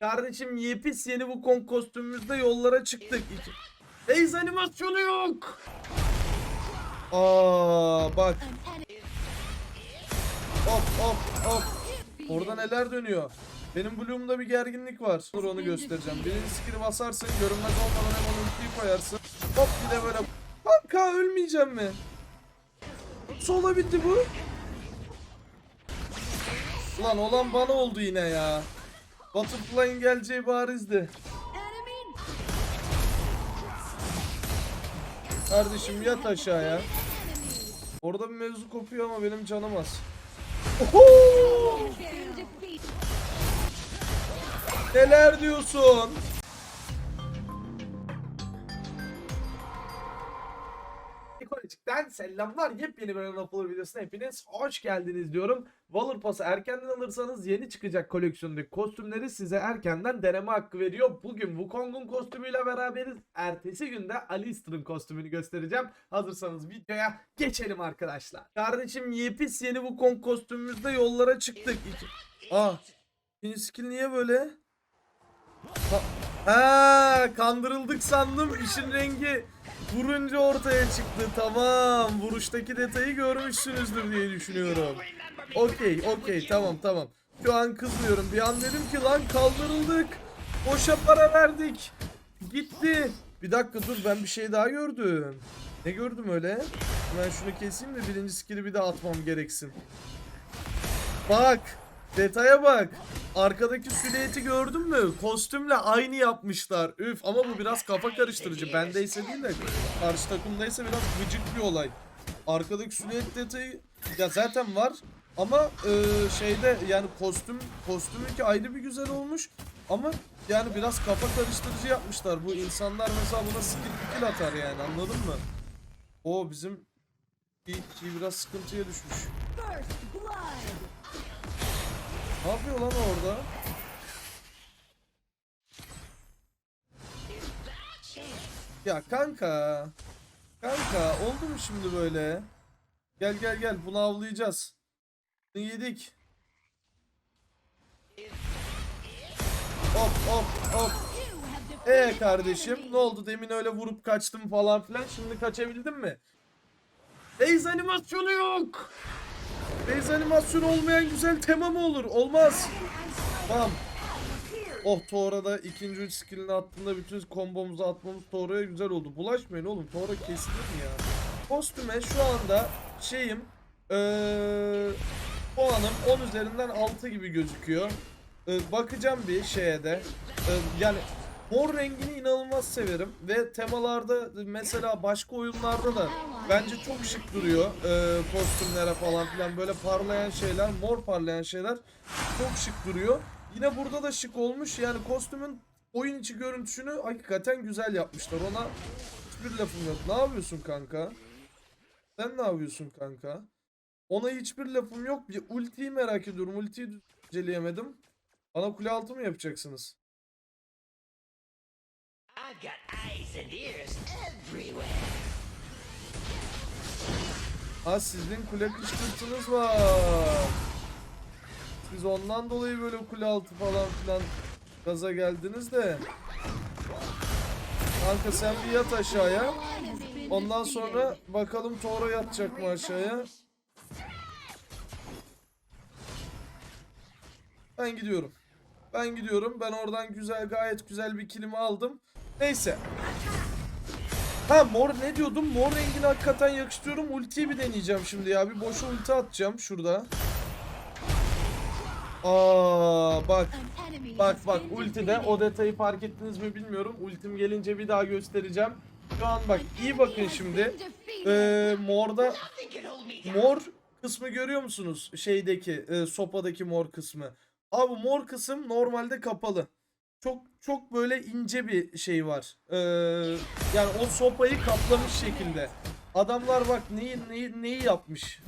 Kardeşim yepis yeni bu kon kostümümüzde yollara çıktık. İki- animasyonu yok. Aa bak. Hop hop hop. Orada neler dönüyor? Benim Bloom'da bir gerginlik var. Dur onu göstereceğim. Birinci skill'i basarsın. Görünmez olmadan hemen ultiyi koyarsın. Hop bir de böyle. Kanka ölmeyeceğim mi? Sola bitti bu. Ulan olan bana oldu yine ya. Butterfly'in geleceği barizdi. Kardeşim yat aşağıya. Orada bir mevzu kopuyor ama benim canım az. Neler diyorsun? Ekolojik'ten selamlar. Yepyeni bir Anadolu videosuna hepiniz hoş geldiniz diyorum. Valor Pass'ı erkenden alırsanız yeni çıkacak koleksiyondaki kostümleri size erkenden deneme hakkı veriyor. Bugün Wukong'un kostümüyle beraberiz. Ertesi günde Alistair'ın kostümünü göstereceğim. Hazırsanız videoya geçelim arkadaşlar. Kardeşim yepis yeni Wukong kostümümüzde yollara çıktık. İki... Aa, ikinci skill niye böyle? Ha, ha, kandırıldık sandım. İşin rengi vurunca ortaya çıktı. Tamam. Vuruştaki detayı görmüşsünüzdür diye düşünüyorum. Okey, okey. Tamam, tamam. Şu an kızmıyorum. Bir an dedim ki lan kaldırıldık. Boşa para verdik. Gitti. Bir dakika dur ben bir şey daha gördüm. Ne gördüm öyle? Hemen şunu keseyim de birinci skill'i bir daha atmam gereksin. Bak. Detaya bak. Arkadaki silüeti gördün mü? Kostümle aynı yapmışlar. Üf ama bu biraz kafa karıştırıcı. Bendeyse değil de karşı takımdaysa biraz gıcık bir olay. Arkadaki silüet detayı ya zaten var ama e, şeyde yani kostüm kostümünki ayrı bir güzel olmuş ama yani biraz kafa karıştırıcı yapmışlar. Bu insanlar mesela buna skill skill atar yani anladın mı? O bizim bir biraz sıkıntıya düşmüş. Ne yapıyor lan orada? Ya kanka. Kanka oldu mu şimdi böyle? Gel gel gel bunu avlayacağız. Bunu yedik. Hop hop hop. Ee kardeşim ne oldu demin öyle vurup kaçtım falan filan şimdi kaçabildin mi? Beyz animasyonu yok. Beyz animasyonu olmayan güzel tema mı olur? Olmaz. Tamam. Oh Tora'da ikinci üç skillini attığında bütün kombomuzu atmamız Tora'ya güzel oldu. Bulaşmayın oğlum. Tora kesilir mi ya? Kostüme şu anda şeyim ee, puanım 10 üzerinden 6 gibi gözüküyor. Ee, bakacağım bir şeye de. Ee, yani mor rengini inanılmaz severim ve temalarda mesela başka oyunlarda da bence çok şık duruyor ee, kostümlere falan filan böyle parlayan şeyler mor parlayan şeyler çok şık duruyor. Yine burada da şık olmuş yani kostümün oyun içi görüntüsünü hakikaten güzel yapmışlar ona hiçbir lafım yok. Ne yapıyorsun kanka? Sen ne yapıyorsun kanka? Ona hiçbir lafım yok. Bir ultiyi merak ediyorum. Ultiyi düzeleyemedim. Bana kule altı mı yapacaksınız? I've got eyes and ears everywhere. Ha sizin kule kışkırtınız var. Siz ondan dolayı böyle kule altı falan filan gaza geldiniz de. Kanka sen bir yat aşağıya. Ondan sonra bakalım Toro yatacak mı aşağıya. Ben gidiyorum. Ben gidiyorum. Ben oradan güzel gayet güzel bir kilimi aldım. Neyse. Ha mor ne diyordum? Mor rengini hakikaten yakıştırıyorum. Ultiyi bir deneyeceğim şimdi ya. Bir boşa ulti atacağım şurada. Aa bak. Bak bak ultide o detayı fark ettiniz mi bilmiyorum. Ultim gelince bir daha göstereceğim. Şu an bak iyi bakın şimdi. Ee, morda mor kısmı görüyor musunuz? Şeydeki e, sopadaki mor kısmı. Abi mor kısım normalde kapalı. Çok çok böyle ince bir şey var. Ee, yani o sopayı kaplamış şekilde. Adamlar bak neyi neyi neyi yapmış.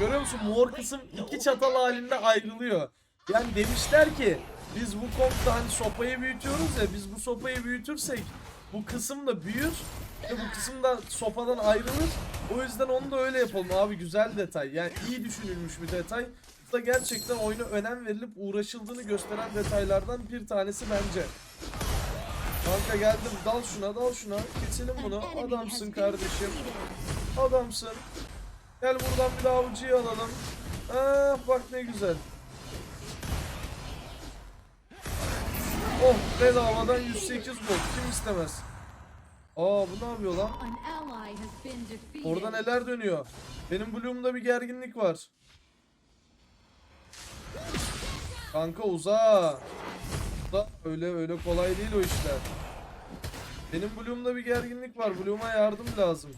Görüyor musun? Mor kısım iki çatal halinde ayrılıyor. Yani demişler ki biz bu kompta hani sopayı büyütüyoruz ya biz bu sopayı büyütürsek bu kısım da büyür ve bu kısım da sopadan ayrılır. O yüzden onu da öyle yapalım abi güzel detay. Yani iyi düşünülmüş bir detay. Da gerçekten oyuna önem verilip uğraşıldığını gösteren detaylardan bir tanesi bence. Kanka geldim. Dal şuna dal şuna. Keselim bunu. Adamsın kardeşim. adamsın. Gel buradan bir daha avcıyı alalım. Ah bak ne güzel. Oh bedavadan 108 gol kim istemez? Aa bu ne yapıyor lan. Orada neler dönüyor? Benim Bloom'da bir gerginlik var Kanka uza. Uza. Öyle öyle kolay değil o işler. Benim Bloom'da bir gerginlik var. Bloom'a yardım lazım.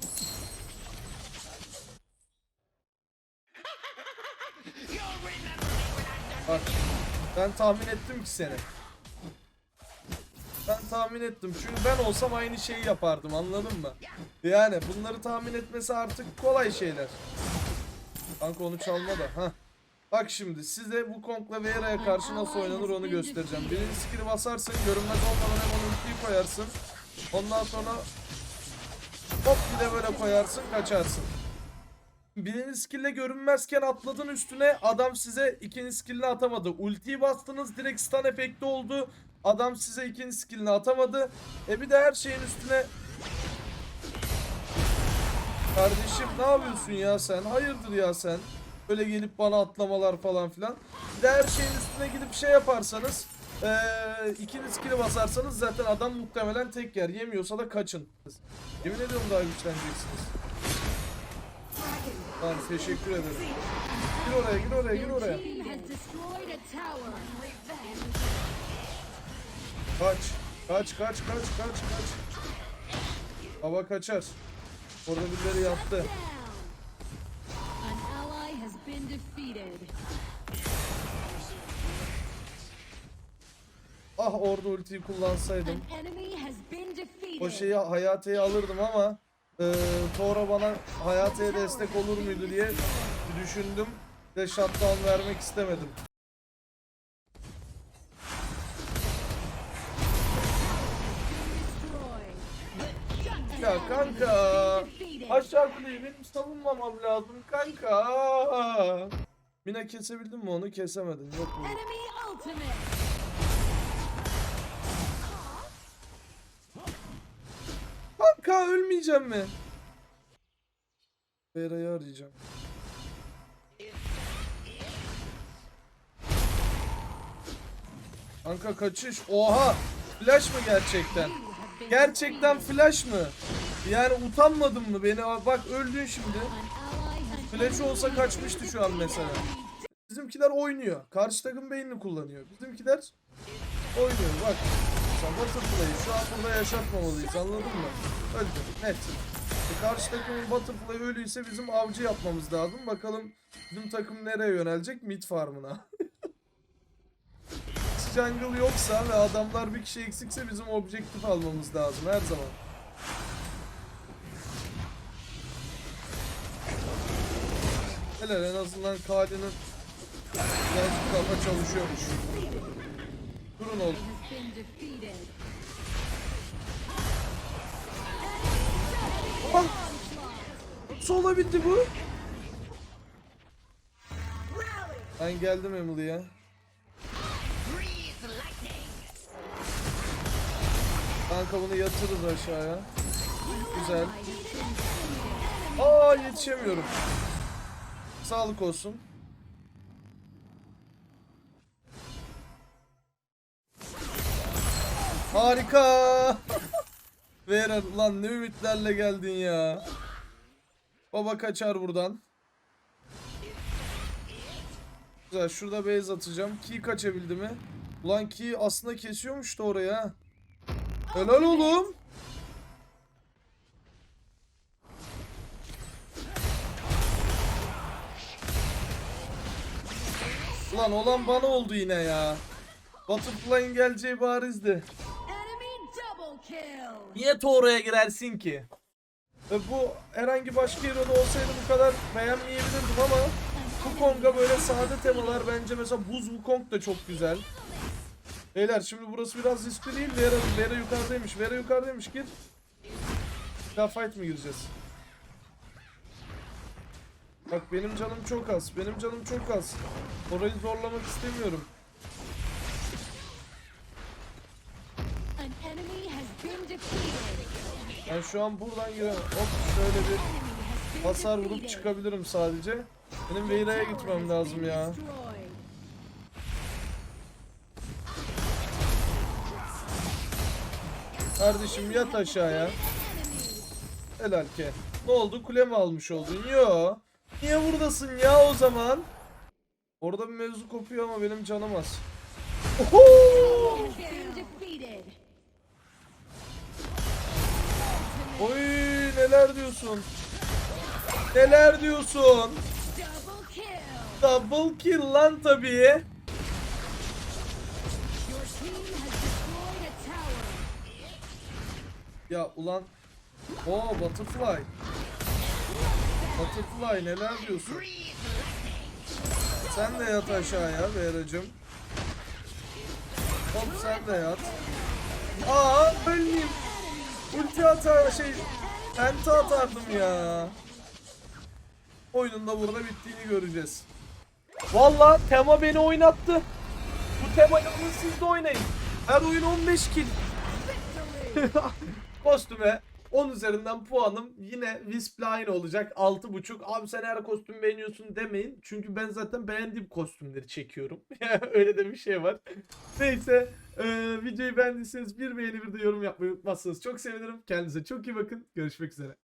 Bak. Ben tahmin ettim ki seni. Ben tahmin ettim. Çünkü ben olsam aynı şeyi yapardım. Anladın mı? Yani bunları tahmin etmesi artık kolay şeyler. Kanka onu çalma da. Hah. Bak şimdi size bu Kong'la Veera'ya karşı nasıl oynanır onu göstereceğim. Birinci skill'i basarsın, görünmez olmadan hemen ultiyi koyarsın. Ondan sonra hop bir de böyle koyarsın, kaçarsın. Birinci skill'le görünmezken atladın üstüne adam size ikinci skill'ini atamadı. Ultiyi bastınız direkt stun efekti oldu. Adam size ikinci skill'ini atamadı. E bir de her şeyin üstüne Kardeşim ne yapıyorsun ya sen? Hayırdır ya sen? Böyle gelip bana atlamalar falan filan. Bir de her şeyin üstüne gidip şey yaparsanız eee ikiniz skill'i basarsanız zaten adam muhtemelen tek yer. Yemiyorsa da kaçın. Yemin ediyorum daha güçleneceksiniz. Tamam teşekkür ederim. Gir oraya gir oraya gir oraya. Kaç. Kaç kaç kaç kaç kaç. Hava kaçar. Orada birileri yattı. Ah orada ultiyi kullansaydım. O şeyi Hayate'yi alırdım ama e, Tora bana Hayate'ye destek olur muydu diye düşündüm ve shutdown vermek istemedim. Ya kanka aşağı kuleyi benim savunmamam lazım kanka. Mina kesebildin mi onu? Kesemedin. Yok mu? Kanka ölmeyeceğim mi? Bera'yı arayacağım. Kanka kaçış. Oha! Flash mı gerçekten? Gerçekten flash mı? Yani utanmadın mı beni? Bak öldün şimdi. Flash olsa kaçmıştı şu an mesela. Bizimkiler oynuyor. Karşı takım beynini kullanıyor. Bizimkiler oynuyor. Bak. Sen Butterfly'ı şu an burada yaşatmamalıyız. Anladın mı? Öldü. Net. E karşı takımın Butterfly ölüyse bizim avcı yapmamız lazım. Bakalım bizim takım nereye yönelecek? Mid farmına. Jungle yoksa ve adamlar bir kişi eksikse bizim objektif almamız lazım her zaman. Helal en azından Kali'nin birazcık kafa çalışıyormuş. Been defeated. Ah! Nasıl olabildi bu? Ben geldim Emily'ye. Kanka bunu yatırırız aşağıya. Güzel. Aa yetişemiyorum. Sağlık olsun. Harika. Verer ulan ne ümitlerle geldin ya. Baba kaçar buradan. Güzel şurada base atacağım. Key kaçabildi mi? Ulan Key aslında kesiyormuş da oraya. Helal oğlum. Ulan olan bana oldu yine ya. Butterfly'in geleceği barizdi. Niye Toro'ya girersin ki? E bu herhangi başka hero'da olsaydı bu kadar beğenmeyebilirdim ama Wukong'a böyle sade temalar bence mesela Buz Wukong da çok güzel. Beyler şimdi burası biraz riskli değil. Vera, Vera yukarıdaymış. Vera yukarıdaymış gir. Bir daha fight mi gireceğiz? Bak benim canım çok az. Benim canım çok az. Orayı zorlamak istemiyorum. Ben şu an buradan giremem. Hop şöyle bir hasar vurup çıkabilirim sadece. Benim Veyra'ya gitmem lazım ya. Kardeşim yat aşağıya. Helal ki. Ne oldu? Kule mi almış oldun? Yo. Niye buradasın ya o zaman? Orada bir mevzu kopuyor ama benim canım az. Oho! Oy neler diyorsun? Neler diyorsun? Double kill. Lan tabii. Ya ulan. Oo butterfly. Butterfly neler diyorsun? Sen de yat aşağıya Beyracım. Hop sen de yat. Aa ölmeyeyim. Ulti atar şey. Penta atardım ya. Oyunun da burada bittiğini göreceğiz. Vallahi tema beni oynattı. Bu temayı alın siz de oynayın. Her oyun 15 kill. Kostüme 10 üzerinden puanım yine Wisp'le aynı olacak 6.5. Abi sen her kostüm beğeniyorsun demeyin. Çünkü ben zaten beğendiğim kostümleri çekiyorum. Öyle de bir şey var. Neyse e, videoyu beğendiyseniz bir beğeni bir de yorum yapmayı unutmazsanız çok sevinirim. Kendinize çok iyi bakın. Görüşmek üzere.